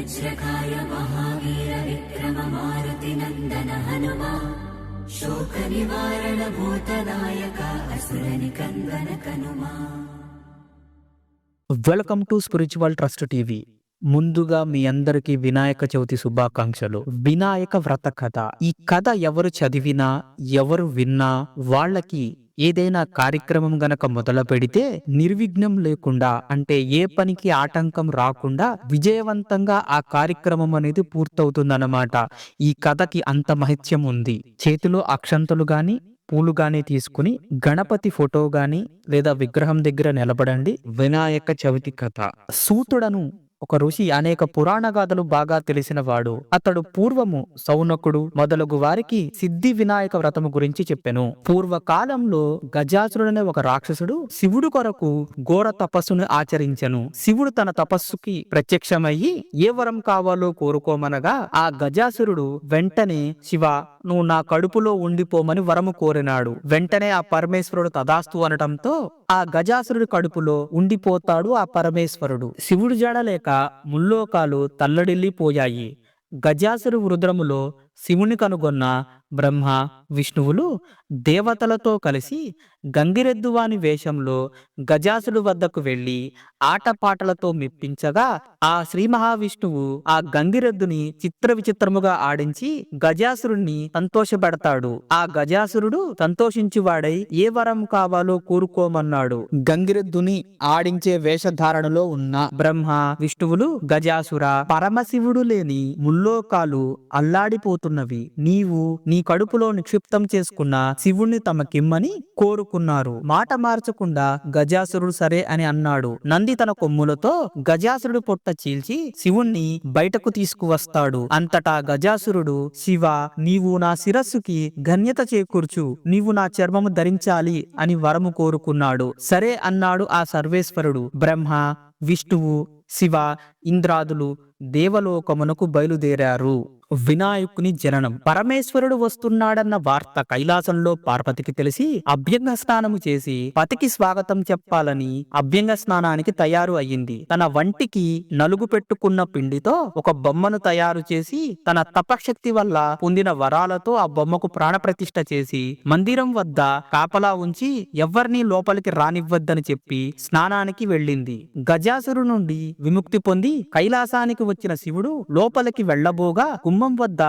वज्रकाय महावीर Vikram Marutinandan Hanuma शोकनिवारणभूतनायक असुरनिकन्दन कनुमा welcome to spiritual trust TV ముందుగా మీ అందరికీ వినాయక చవితి శుభాకాంక్షలు వినాయక వ్రత కథ ఈ కథ ఎవరు చదివినా ఎవరు విన్నా వాళ్ళకి ఏదైనా కార్యక్రమం గనక మొదలు పెడితే నిర్విఘ్నం లేకుండా అంటే ఏ పనికి ఆటంకం రాకుండా విజయవంతంగా ఆ కార్యక్రమం అనేది పూర్తవుతుందన్నమాట. ఈ కథకి అంత మహిత్యం ఉంది. చేతిలో అక్షంతలు గాని పూలు గాని తీసుకుని గణపతి ఫోటో గాని లేదా విగ్రహం దగ్గర నిలబడండి. వినాయక చవితి కథ. సూతుడను ఒక ఋషి అనేక పురాణ గాథలు బాగా తెలిసిన వాడు. అతడు పూర్వము సౌనకుడు మొదలగు వారికి సిద్ధి వినాయక వ్రతము గురించి చెప్పెను. పూర్వకాలంలో గజాసురుడనే ఒక రాక్షసుడు శివుడు కొరకు ఘోర తపస్సును ఆచరించెను. శివుడు తన తపస్సుకి ప్రత్యక్షమయ్యి ఏ వరం కావాలో కోరుకోమనగా ఆ గజాసురుడు వెంటనే శివ నువ్వు నా కడుపులో ఉండిపోమని వరము కోరినాడు. వెంటనే ఆ పరమేశ్వరుడు తదాస్తు అనటంతో ఆ గజాసురుడి కడుపులో ఉండిపోతాడు ఆ పరమేశ్వరుడు. శివుడు జడలేక ముల్లోకాలు తల్లడిల్లిపోయాయి. గజాసురు రుద్రములో శివుని కనుగొన్న బ్రహ్మ విష్ణువులు దేవతలతో కలిసి గంగిరెద్దువాని వేషంలో గజాసుడు వద్దకు వెళ్ళి ఆటపాటలతో మెప్పించగా ఆ శ్రీ మహావిష్ణువు ఆ గంగిరెద్దుని చిత్ర విచిత్రముగా ఆడించి గజాసురుణ్ణి సంతోషపెడతాడు. ఆ గజాసురుడు సంతోషించువాడై ఏ వరం కావాలో కోరుకోమన్నాడు. గంగిరెద్దుని ఆడించే వేషధారణలో ఉన్న బ్రహ్మ విష్ణువులు గజాసుర పరమశివుడు లేని ముల్లోకాలు అల్లాడిపోతున్నవి. నీవు నీ కడుపులో నిక్షిప్తం చేసుకున్న శివుణ్ణి తమకిమ్మని కోరుకున్నారు. మాట మార్చకుండా గజాసురుడు సరే అని అన్నాడు. నంది తన కొమ్ములతో గజాసురుడు పొట్ట చీల్చి శివుణ్ణి బయటకు తీసుకువస్తాడు. అంతటా గజాసురుడు శివ నీవు నా శిరస్సుకి ఘన్యత చేకూర్చు. నీవు నా చర్మము ధరించాలి అని వరము కోరుకున్నాడు. సరే అన్నాడు ఆ సర్వేశ్వరుడు. బ్రహ్మ విష్ణువు శివ ఇంద్రాదులు దేవలోకమునకు బయలుదేరారు. వినాయకుని జననం. పరమేశ్వరుడు వస్తున్నాడన్న వార్త కైలాసంలో పార్వతికి తెలిసి అభ్యంగ స్నానము చేసి పతికి స్వాగతం చెప్పాలని అభ్యంగ స్నానానికి తయారు అయ్యింది. తన వంటికి నలుగు పెట్టుకున్న పిండితో ఒక బొమ్మను తయారు చేసి తన తపశక్తి వల్ల పొందిన వరాలతో ఆ బొమ్మకు ప్రాణప్రతిష్ఠ చేసి మందిరం వద్ద కాపలా ఉంచి ఎవ్వరినీ లోపలికి రానివ్వద్దని చెప్పి స్నానానికి వెళ్ళింది. గజాసురు నుండి విముక్తి పొంది కైలాసానికి వచ్చిన శివుడు లోపలికి వెళ్ళబోగా గుమ్మం వద్ద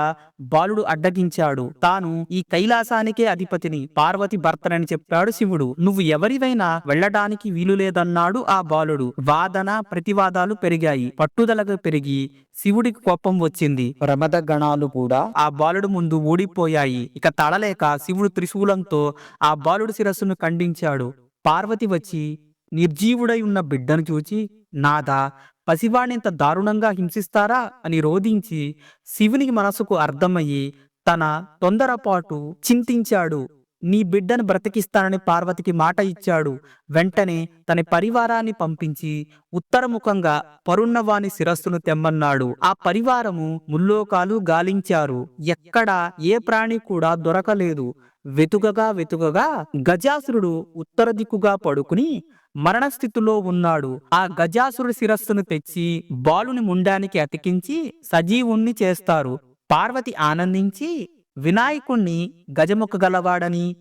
బాలుడు అడ్డగించాడు. తాను ఈ కైలాసానికే అధిపతిని పార్వతి భర్తనని చెప్పాడు శివుడు. నువ్వు ఎవరివైనా వెళ్ళడానికి వీలు లేదన్నాడు ఆ బాలుడు. వాదన ప్రతివాదాలు పెరిగాయి. పట్టుదలకు పెరిగి శివుడికి కోపం వచ్చింది. ప్రమద గణాలు కూడా ఆ బాలుడు ముందు ఊడిపోయాయి. ఇక తడలేక శివుడు త్రిశూలంతో ఆ బాలుడు శిరస్సును ఖండించాడు. పార్వతి వచ్చి నిర్జీవుడై ఉన్న బిడ్డను చూచి నాదా పసివాణింత దారుణంగా హింసిస్తారా అని రోధించి శివునికి మనసుకు అర్థమయ్యి తన తొందరపాటు చింతించాడు. నీ బిడ్డను బ్రతికిస్తానని పార్వతికి మాట ఇచ్చాడు. వెంటనే తన పరివారాన్ని పంపించి ఉత్తరముఖంగా పరున్నవాని శిరస్సును తెమ్మన్నాడు. ఆ పరివారము ముల్లోకాలు గాలించారు. ఎక్కడా ఏ ప్రాణి కూడా దొరకలేదు. వెతుకగా వెతుకగా గజాసురుడు ఉత్తర దిక్కుగా పడుకుని మరణస్థితిలో ఉన్నాడు. ఆ గజాసురుడి శిరస్సును తెచ్చి బాలుని ముండానికి అతికించి సజీవుణ్ణి చేస్తారు. పార్వతి ఆనందించి వినాయకుణ్ణి గజముఖ గలవాడని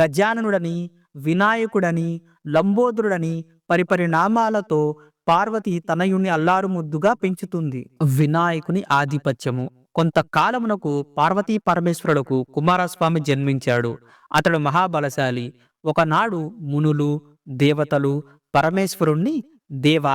గజాననుడని వినాయకుడని లంబోదరుడని పరిపరి నామాలతో పార్వతి తనయుణ్ణి అల్లారు ముద్దుగా పెంచుతుంది. వినాయకుని ఆధిపత్యము. కొంతకాలమునకు పార్వతీ పరమేశ్వరులకు కుమారస్వామి జన్మించాడు. అతడు మహాబలశాలి. ఒకనాడు మునులు దేవతలు పరమేశ్వరుణ్ణి దేవ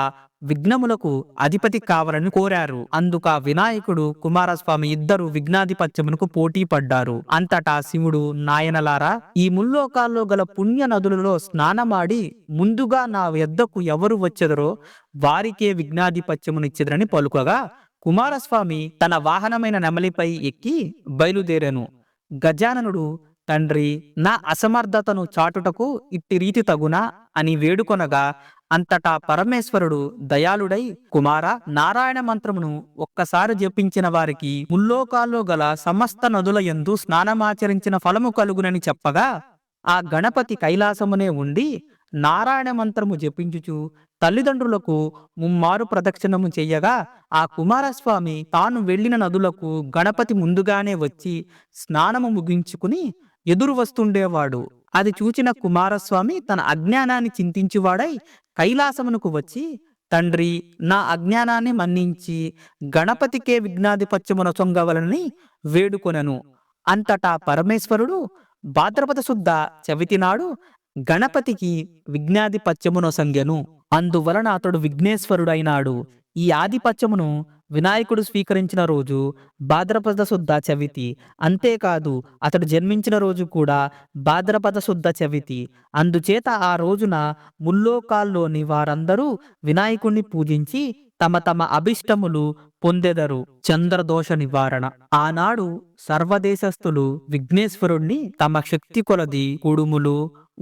విఘ్నములకు అధిపతి కావాలని కోరారు. అందుక వినాయకుడు కుమారస్వామి ఇద్దరు విఘ్నాధిపత్యమునకు పోటీ పడ్డారు. అంతటా శివుడు నాయనలారా ఈ ముల్లోకాల్లో గల పుణ్య నదులలో స్నానమాడి ముందుగా నా యొద్దకు ఎవరు వచ్చెదరో వారికే విఘ్నాధిపత్యమునిచ్చెదరని పలుకగా కుమారస్వామి తన వాహనమైన నెమలిపై ఎక్కి బయలుదేరాను. గజాననుడు తండ్రి నా అసమర్థతను చాటుటకు ఇట్టి రీతి తగునా అని వేడుకొనగా అంతటా పరమేశ్వరుడు దయాళుడై కుమార నారాయణ మంత్రమును ఒక్కసారి జపించిన వారికి ముల్లోకాల్లో గల సమస్త నదుల యందు స్నానమాచరించిన ఫలము కలుగునని చెప్పగా ఆ గణపతి కైలాసమునే ఉండి నారాయణ మంత్రము జపించుచు తల్లిదండ్రులకు ముమ్మారు ప్రదక్షిణము చెయ్యగా ఆ కుమారస్వామి తాను వెళ్ళిన నదులకు గణపతి ముందుగానే వచ్చి స్నానము ముగించుకుని ఎదురు వస్తుండేవాడు. అది చూచిన కుమారస్వామి తన అజ్ఞానాన్ని చింతించువాడై కైలాసమునకు వచ్చి తండ్రి నా అజ్ఞానాన్ని మన్నించి గణపతికే విఘ్నాధిపత్యమున సొంగవలని వేడుకొనెను. అంతటా పరమేశ్వరుడు భాద్రపద శుద్ధ చవితి నాడు గణపతికి విఘ్నాధిపత్యమున సంగెను. అందువలన అతడు విఘ్నేశ్వరుడైనాడు. ఈ ఆధిపత్యమును వినాయకుడు స్వీకరించిన రోజు భాద్రపద శుద్ధ చవితి. అంతేకాదు అతడు జన్మించిన రోజు కూడా భాద్రపద శుద్ధ చవితి. అందుచేత ఆ రోజున ముల్లోకాల్లోని వారందరూ వినాయకుణ్ణి పూజించి తమ తమ అభిష్టములు పొందెదరు చంద్రదోష నివారణ. ఆనాడు సర్వదేశస్థులు విఘ్నేశ్వరుణ్ణి తమ శక్తి కొలది కుడుములు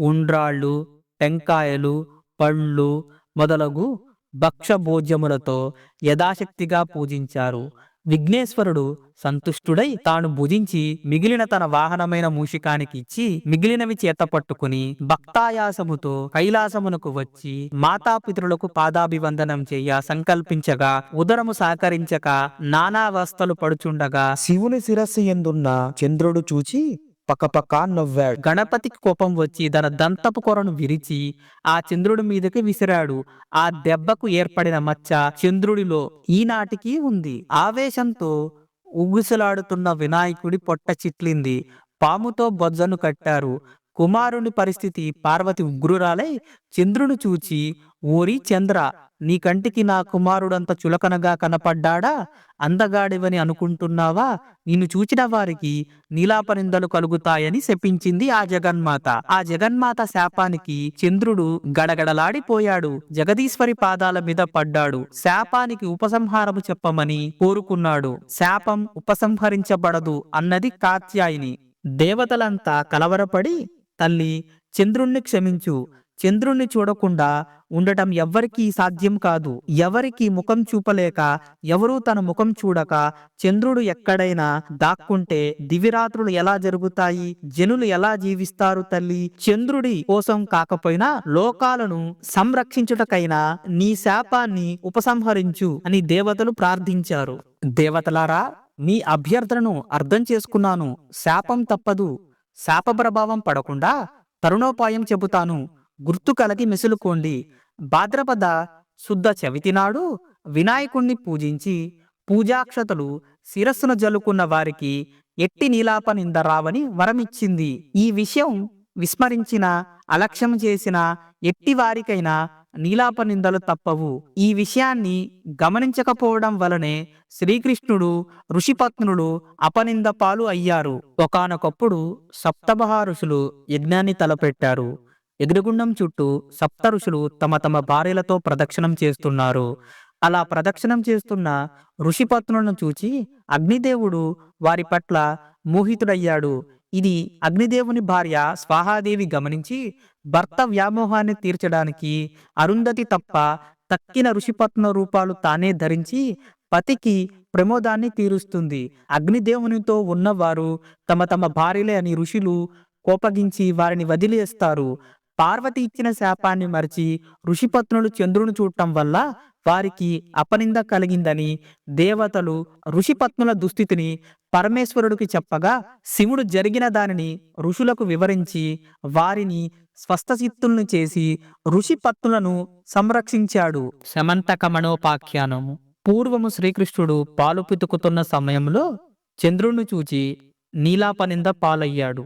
ఉండ్రాళ్ళు టెంకాయలు పళ్ళు మొదలగు భక్ష భోజ్యములతో యథాశక్తిగా పూజించారు. విఘ్నేశ్వరుడు సంతుష్టుడై తాను భుజించి మిగిలిన తన వాహనమైన మూషికానికి ఇచ్చి మిగిలినవి చేత పట్టుకుని భక్తాయాసముతో కైలాసమునకు వచ్చి మాతాపితృలకు పాదాభివందనం చేయ సంకల్పించగా ఉదరము సహకరించక నానావస్థలు పడుచుండగా శివుని శిరస్సు ఎందున్న చంద్రుడు చూచి పక్కపక్క నవ్వాడు. గణపతికి కోపం వచ్చి తన దంతపు కొరను విరిచి ఆ చంద్రుడి మీదకి విసిరాడు. ఆ దెబ్బకు ఏర్పడిన మచ్చ చంద్రుడిలో ఈనాటికి ఉంది. ఆవేశంతో ఉగుసలాడుతున్న వినాయకుడి పొట్ట చిట్లింది. పాముతో బొజ్జను కట్టారు. కుమారుని పరిస్థితి పార్వతి ఉగ్రురాలై చంద్రుని చూచి ఓరి చంద్ర నీ కంటికి నా కుమారుడంత చులకనగా కనపడ్డాడా? అందగాడివని అనుకుంటున్నావా? నిన్ను చూచిన వారికి నీలాపనిందలు కలుగుతాయని శపించింది ఆ జగన్మాత. ఆ జగన్మాత శాపానికి చంద్రుడు గడగడలాడిపోయాడు. జగదీశ్వరి పాదాల మీద పడ్డాడు. శాపానికి ఉపసంహారము చెప్పమని కోరుకున్నాడు. శాపం ఉపసంహరించబడదు అన్నది కాత్యాయిని. దేవతలంతా కలవరపడి తల్లి చంద్రుణ్ణి క్షమించు. చంద్రుణ్ణి చూడకుండా ఉండటం ఎవ్వరికీ సాధ్యం కాదు. ఎవరికి ముఖం చూపలేక ఎవరూ తన ముఖం చూడక చంద్రుడు ఎక్కడైనా దాక్కుంటే దివిరాత్రులు ఎలా జరుగుతాయి? జనులు ఎలా జీవిస్తారు తల్లి? చంద్రుడి కోసం కాకపోయినా లోకాలను సంరక్షించుటకైనా నీ శాపాన్ని ఉపసంహరించు అని దేవతలు ప్రార్థించారు. దేవతలారా మీ అభ్యర్థనను అర్థం చేసుకున్నాను. శాపం తప్పదు. శాప ప్రభావం పడకుండా తరుణోపాయం చెబుతాను. గుర్తు కలిగి మెసులుకోండి. భాద్రపద శుద్ధ చవితి నాడు వినాయకుణ్ణి పూజించి పూజాక్షతలు శిరస్సును జల్లుకున్న వారికి ఎట్టి నీలాప నింద రావని వరమిచ్చింది. ఈ విషయం విస్మరించిన అలక్ష్యం చేసిన ఎట్టి వారికైనా నీలాప నిందలు తప్పవు. ఈ విషయాన్ని గమనించకపోవడం వలనే శ్రీకృష్ణుడు ఋషిపత్నులు అపనింద పాలు అయ్యారు. ఒకానొకప్పుడు సప్తమహా ఋషులు యజ్ఞాన్ని తలపెట్టారు. ఎదురుగుండం చుట్టూ సప్త ఋషులు తమ తమ భార్యలతో ప్రదక్షిణం చేస్తున్నారు. అలా ప్రదక్షిణం చేస్తున్న ఋషిపత్నులను చూచి అగ్నిదేవుడు వారి పట్ల మోహితుడయ్యాడు. ఇది అగ్నిదేవుని భార్య స్వాహాదేవి గమనించి భర్త వ్యామోహాన్ని తీర్చడానికి అరుంధతి తప్ప తక్కిన ఋషిపత్న రూపాలు తానే ధరించి పతికి ప్రమోదాన్ని తీరుస్తుంది. అగ్నిదేవునితో ఉన్నవారు తమ తమ భార్యలే అని ఋషులు కోపగించి వారిని వదిలేస్తారు పార్వతి ఇచ్చిన శాపాన్ని మరిచి ఋషిపత్నులు చంద్రుని చూడటం వల్ల వారికి అపనింద కలిగిందని దేవతలు ఋషిపత్నుల దుస్థితిని పరమేశ్వరుడికి చెప్పగా శివుడు జరిగిన దానిని ఋషులకు వివరించి వారిని స్వస్థచిత్తుల్ని చేసి ఋషిపత్నులను సంరక్షించాడు. శమంతకమణోపాఖ్యానము పూర్వము శ్రీకృష్ణుడు పాలు పితుకుతున్న సమయంలో చంద్రుణ్ణి చూచి నీలాపనింద పాలయ్యాడు.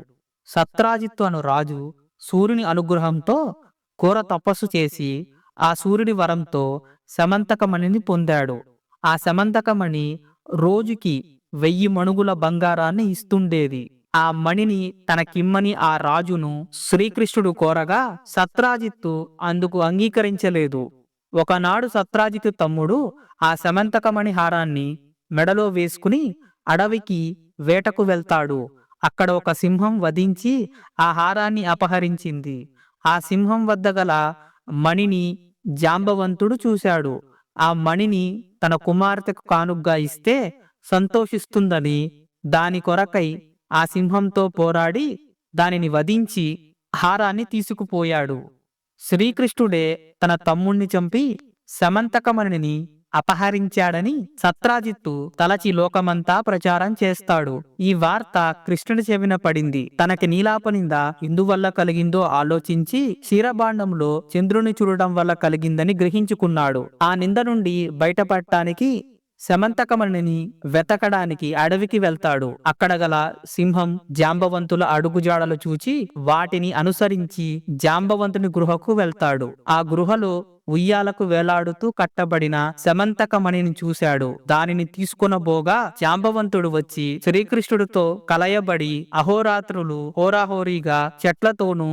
సత్రాజిత్తు అను రాజు సూర్యుని అనుగ్రహంతో ఘోర తపస్సు చేసి ఆ సూర్యుడి వరంతో శమంతకమణిని పొందాడు. ఆ శమంతకమణి రోజుకి వెయ్యి మణుగుల బంగారాన్ని ఇస్తుండేది. ఆ మణిని తనకిమ్మని ఆ రాజును శ్రీకృష్ణుడు కోరగా సత్రాజిత్తు అందుకు అంగీకరించలేదు. ఒకనాడు సత్రాజిత్తు తమ్ముడు ఆ శమంతకమణి హారాన్ని మెడలో వేసుకుని అడవికి వేటకు వెళ్తాడు. అక్కడ ఒక సింహం వధించి ఆ హారాన్ని అపహరించింది. ఆ సింహం వద్ద గల మణిని జాంబవంతుడు చూశాడు. ఆ మణిని తన కుమార్తెకు కానుగ్గా ఇస్తే సంతోషిస్తుందని దాని కొరకై ఆ సింహంతో పోరాడి దానిని వధించి హారాన్ని తీసుకుపోయాడు. శ్రీకృష్ణుడే తన తమ్ముణ్ణి చంపి సమంతకమణిని అపహరించాడని సత్రాజిత్తు తలచి లోకమంతా ప్రచారం చేస్తాడు. ఈ వార్త కృష్ణుడి చెవిన పడింది. తనకి నీలాపనింద ఇందువల్ల కలిగిందో ఆలోచించి క్షీరభాండంలో చంద్రుని చూడడం వల్ల కలిగిందని గ్రహించుకున్నాడు. ఆ నింద నుండి బయటపడటానికి శమంతకమణిని వెతకడానికి అడవికి వెళ్తాడు. అక్కడ గల సింహం జాంబవంతుల అడుగుజాడలు చూచి వాటిని అనుసరించి జాంబవంతుని గృహకు వెళ్తాడు. ఆ గృహలో ఉయ్యాలకు వేలాడుతూ కట్టబడిన శమంతకమణిని చూశాడు. దానిని తీసుకొనబోగా జాంబవంతుడు వచ్చి శ్రీకృష్ణుడితో కలయబడి అహోరాత్రులు హోరాహోరీగా చెట్లతోనూ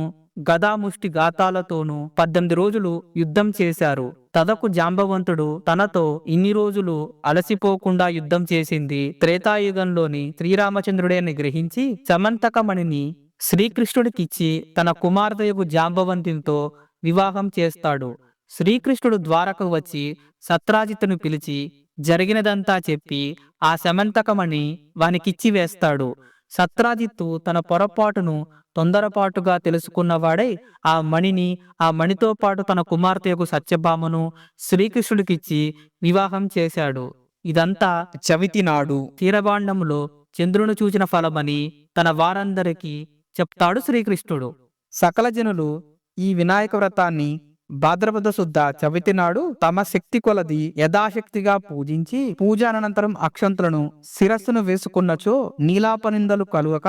గదాముష్టి గాతాలతోనూ పద్దెనిమిది రోజులు యుద్ధం చేశారు. తదకు జాంబవంతుడు తనతో ఇన్ని రోజులు అలసిపోకుండా యుద్ధం చేసింది త్రేతాయుగంలోని శ్రీరామచంద్రుడేని గ్రహించి సమంతకమణిని శ్రీకృష్ణుడికిచ్చి తన కుమార్తెయకు జాంబవంతునితో వివాహం చేస్తాడు. శ్రీకృష్ణుడు ద్వారకు వచ్చి సత్రాజిత్తును పిలిచి జరిగినదంతా చెప్పి ఆ సమంతకమణి వానికిచ్చి వేస్తాడు. సత్రాజిత్తు తన పొరపాటును తొందరపాటుగా తెలుసుకున్నవాడై ఆ మణిని ఆ మణితో పాటు తన కుమార్తెకు సత్యభామను శ్రీకృష్ణుడికిచ్చి వివాహం చేశాడు. ఇదంతా చవితి నాడు తీరభాండంలో చంద్రుని చూచిన ఫలమని తన వారందరికీ చెప్తాడు శ్రీకృష్ణుడు. సకల జనులు ఈ వినాయక వ్రతాన్ని భాద్రపద శుద్ధ చవితి నాడు తమ శక్తి కొలది యథాశక్తిగా పూజించి పూజానంతరం అక్షంతులను శిరస్సును వేసుకున్నచో నీలాపనిందలు కలుగక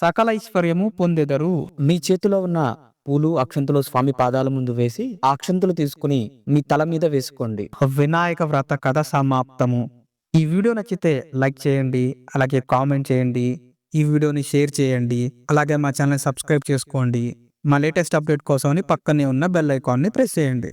సకల ఐశ్వర్యము పొందెదరు. మీ చేతిలో ఉన్న పూలు అక్షంతులు స్వామి పాదాల ముందు వేసి ఆ అక్షంతులు తీసుకుని మీ తల మీద వేసుకోండి. వినాయక వ్రత కథ సమాప్తము. ఈ వీడియో నచ్చితే లైక్ చేయండి అలాగే కామెంట్ చేయండి ఈ వీడియోని షేర్ చేయండి అలాగే మా ఛానల్ సబ్స్క్రైబ్ చేసుకోండి. మా లేటెస్ట్ అప్డేట్ కోసం పక్కనే ఉన్న బెల్ ఐకాన్ని ప్రెస్ చేయండి.